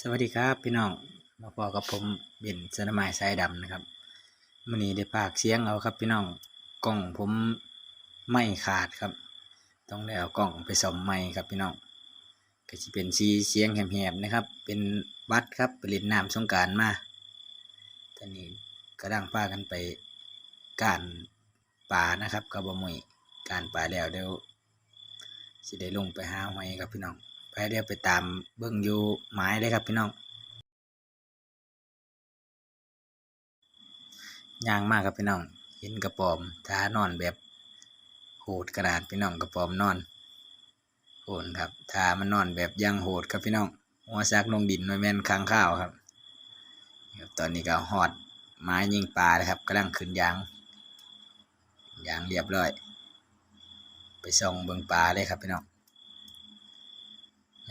สวัสดีครับพี่น้องมาพอกับผมเบนสนามายสายดำนะครับมื่อนี้ได้ปากเสียงเอาครับพี่น้องกล้องผมไม่ขาดครับ ต้องได้เอากล้องไปซ่อมใหม่ครับพี่น้องก็จะเป็นสีเสียงแหบๆนะครับ เป็นวัดครับไปเล่นน้ำสงการมาตอนนี้กระดังพากันไปการป่านะครับกับบะมุยการป่าแล้วเดี๋ยวสิได้ลงไปหาหอยครับพี่น้อง ไปเดี๋ยวไปตามเบิ้งอยู่ไม้ได้ครับพี่น้องย่างมากครับพี่น้อง เห็นกระปอมท้านอนแบบโหดกระดาษพี่น้องกระปอมนอนโหดครับทามันนอนแบบย่างโหดครับพี่น้องหัวซักลงดินไม่แม่นค้างข้าวครับตอนนี้ก็หอดไม้ยิงปลาเลยครับกำลังขึ้นยางยางเรียบร้อย ไปส่องเบิงปลาเลยครับพี่น้อง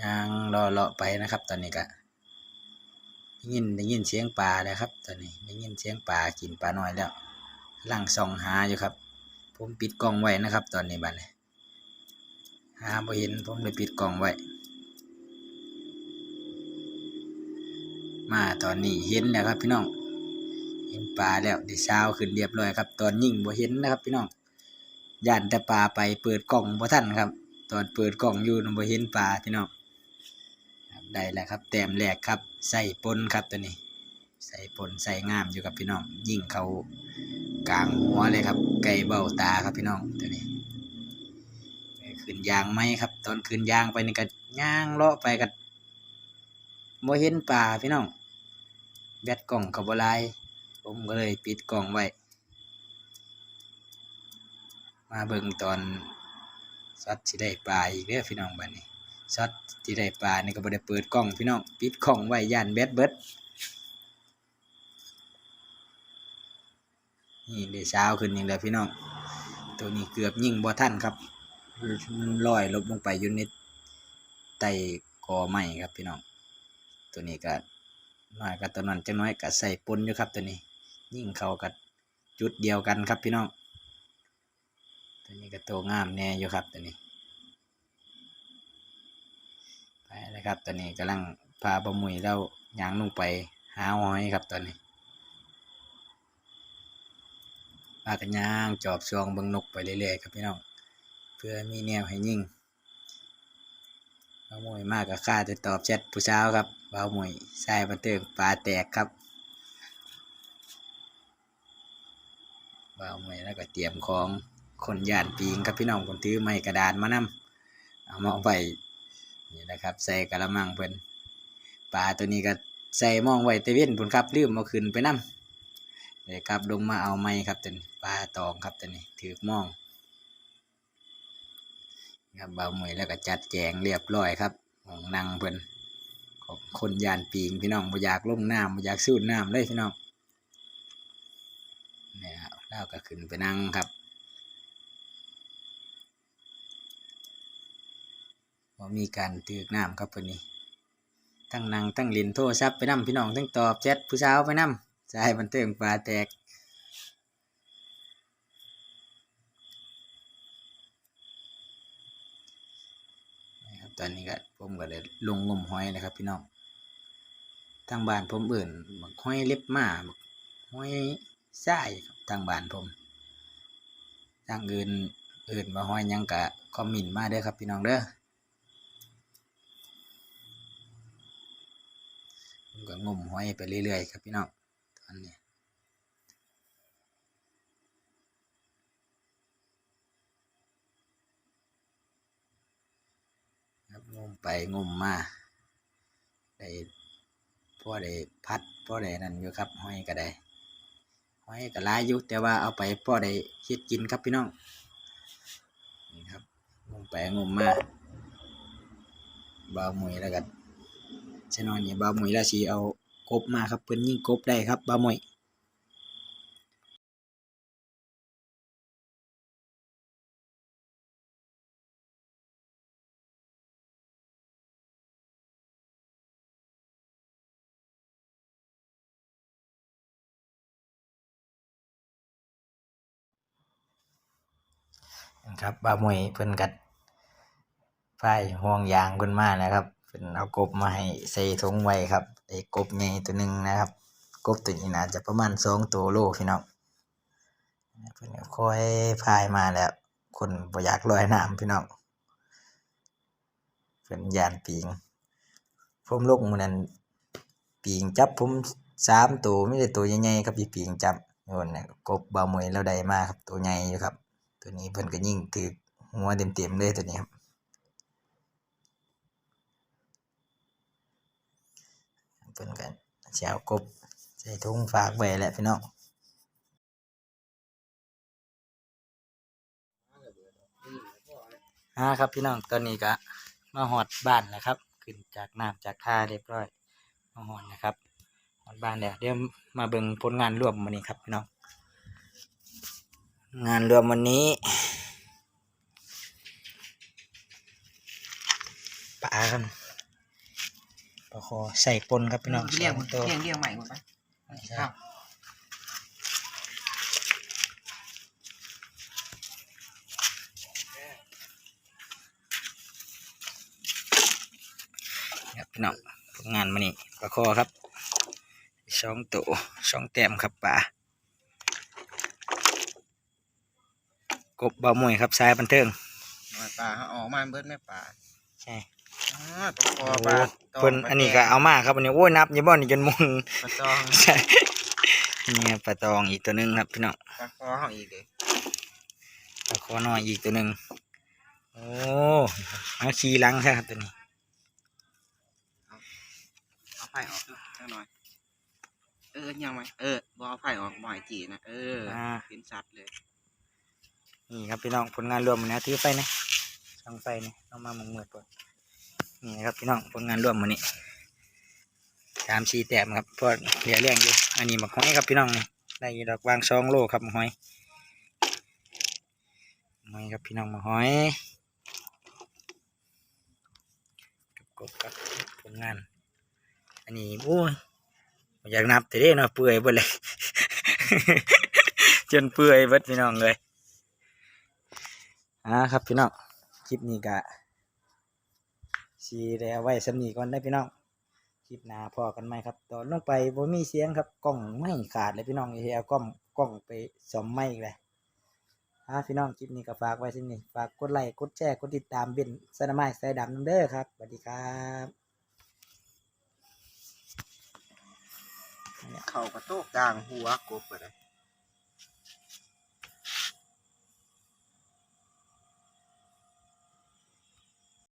ย่างรอเลาะไปนะครับ ตอนนี้ก็ได้ยินได้ยินเสียงปลาแล้วครับ ตอนนี้ได้ยินเสียงปลากินปลาน้อยแล้วกำลังส่องหาอยู่ครับ ผมปิดกล้องไว้นะครับ ตอนนี้บัดนี้หาบ่เห็นผมเลยปิดกล้องไว้ มาตอนนี้เห็นแล้วครับ พี่น้อง เห็นปลาแล้วได้เช้าขึ้นเรียบร้อยครับ ตอนยิ่งบ่เห็นนะครับ พี่น้องย่านแต่ปลาไปเปิดกล้องบ่ทันครับ ตอนเปิดกล่องอยู่นบ่เห็นปลาพี่น้อง ได้แล้วครับ แต้มแรกครับใส่ปนครับตัวนี้ ใส่ปนใส่งามอยู่ครับพี่น้อง ยิ่งเขากลางหัวเลยครับ ไก่เบ้าตาครับพี่น้องตัวนี้ขึ้นยางไหมครับ ตอนขึ้นยางไปนี่ก็ย่างเลาะไปกับบ่เห็นปลาพี่น้องแบตกล่องกับบลายผมก็เลยปิดกล่องไว้ มาเบิ่งตอนช็อตที่ได้ปลาอีกเด้อพี่น้องบัดนี้ ช็อตที่ได้ปลานี่ก็บ่ได้เปิดกล้องพี่น้องปิดกล้องไว้ย่านแบตเบิดนี่ได้เช้าขึ้นนี่แหละพี่น้อง ตัวนี้เกือบยิงบ่ทันครับมันลอยลบลงไปอยู่ในใต้กอไม้ครับพี่น้อง ตัวนี้ก็น้อยกับตัวนั้นจังน้อยก็ใส่ปนอยู่ครับตัวนี้ ยิงเข้ากับจุดเดียวกันครับพี่น้อง ตัวนี้ก็โตงามแน่อยู่ครับตัวนี้ ไปเลยครับตัวนี้กำลังพาบะมุยเรายางลงไปหาหอยครับตอนนี้พากันย่างจอบซองบิงนกไปเรื่อยๆครับพี่น้องเพื่อมีแนวให้ยิ่งบะมุยมากกับข้าจะตอบแชทผู้เช้าครับบะมุยใส่บันเทิงปลาแตกครับบะมุยแล้วก็เตรียมของคนย่านปีงครับพี่น้องคนถือไม้กระดานมานำเอามาไว้ นี่นะครับ ใส่กระมังเพิ่นปลาตัวนี้ก็ใส่มองไว้ตะเว้นพุ่นครับลืมเอาขึ้นไปนำเดี๋ยวครับลงมาเอาไม้ครับตัวนี้ปลาตองครับตัวนี้ถือมองครับเบาหมวยแล้วก็จัดแจงเรียบร้อยครับของนั่งเพิ่นของคนยานปีงพี่น้องบ่อยากลงน้ำบ่อยากสูดน้ำเลยพี่น้องเนี่ยเราก็ขึ้นไปนั่งครับ ว่ามีการตืกน้ำครับเพิ่นนี้ทั้งนั่งทั้งลินโทรศัพท์ไปนํพี่น้องทั้งตอบแชทผู้สาวไปนํใช่บันเทิงปลาแตกนะครับตอนนี้ก็ผมก็ได้ลงงมหอยนะครับพี่น้องทางบ้านผมเอื่นบักหอยเล็บมาบักหอยทรายครับทางบ้านผมทางอื่นอื่นมาหอยยังกะคอมมินมาเด้อครับพี่น้องเด้อ ก็งมหอยไปเรื่อยๆครับพี่น้องตอนนี้ครับงมไปงมมาได้พ่อได้พัดพ่อได้นั่นอยู่ครับหอยก็ได้หอยก็ลายอยู่แต่ว่าเอาไปพ่อได้เฮ็ดกินครับพี่น้องนี่ครับงมไปงมมาบ่าวมวยแล้วกัน ชนอนนี่ยบ่าวหมวยราชีเอากบมาครับเพิ่นยิงกบได้ครับบ่าวหมวยนะครับบ่าวหมวยเพิ่นกัดไฟห่วงยางเพิ่นมาแล้วครับ เพิ่นเอากบมาให้ใส่ถุงไว้ครับได้กบใหญ่ตัวหนึ่งนะครับ กบตัวนี้น่าจะประมาณสองตัวโลพี่น้องเพิ่นค่อยพายมาแล้ว คนบ่อยากลอยน้ำพี่น้องเพิ่นยานปิงผมลงมื้อนั้นปิงจับผมสามตัวไมีแต่ตัวใหญ่ๆครับที่ปิงจับโยนนี่ยกบบ่าวมวยเราได้มาครับตัวใหญ่อยู่ครับ ตัวนี้เพิ่นก็ยิงถือหัวเต็มๆเลยตัวนี้ครับ เพิ่นกันเช้ากบใส่ถุงฝากไว้แหละพี่น้องอ่าครับพี่น้องตอนนี้ก็มาหอดบ้านแล้วครับขึ้นจากน้ำจากท่าเรียบร้อยมาหอดนะครับหอดบ้านแล้วเดี๋ยวมาเบิ่งผลงานรวมวันนี้ครับพี่น้องงานรวมวันนี้ปลาค รับปลาคอใส่ปนครับพี่น้องเรียงสองตัวเรียงเรียงใหม่หมดไหมใช่ครับครับพี่น้องผลงานมานี่ปลาคอครับสองตัวสองแต้มครับป่ากบเบาหมวยครับสายบันเทิงหน่อยปลาเขาออกมาเบิดแม่ปลาใช่อ๋อตัวคอ โอ้ปลาตงเพิ่นอันนี้ก็เอามาครับอันนี้โอ้ยนับอยี่บ่นี่จนมุนปลาตองใช่นี่ครับปลาตองอีกตัวหนึงครับพี่น้องปลาคอเขาอีกเลยปลาคอน้อยอีกตัวหนึงโอ้เอาขี่หลังใช่ครับตัวนี้เอาไผ่ออกนิดหน่อยเออยังไหมเออบเอาไผ่ออกบ่อยจีนะเอออ่าเป็นสัตว์เลยนี่ครับพี่น้องผลงานรวมมันนะถือไฟนะช่องไฟนี่เอามาหมองมืดก่อน นี่ครับพี่น้องผลงานรวมมันนี่สามสี่แต้มครับเพราะเหลือเรื่องอยู่อันนี้หมักหอยครับพี่น้องนี่ได้อยู่ดอกวางสองโลครับหมักหอยหอยครับพี่น้องหมักหอยกับกบครับผลงาน อันนี้โอ้ยอยากนับแต่เด้เนาะเปื่อยเบิดเลยจนเปื่อยเบิดพี่น้องเลยอ่าครับพี่น้องคลิปนี้ก็ สีได้เอาไว้สำนีก่อนได้พี่น้องคลิปหน้าพอกันไหมครับ ตอนลงไปบ่มีเสียงครับกล้องไม่ขาดเลยพี่น้องอย่าเอากล้องกล้องไปซ่อมไม่เลยอ่าพี่น้องคลิปนี้ก็ฝากไว้ที่นี่ฝากกดไลค์กดแชร์กดติดตามเบนสนามายสายดำนำเด้อครับสวัสดีครับเขากระโตกด่างหัวกบไปเลย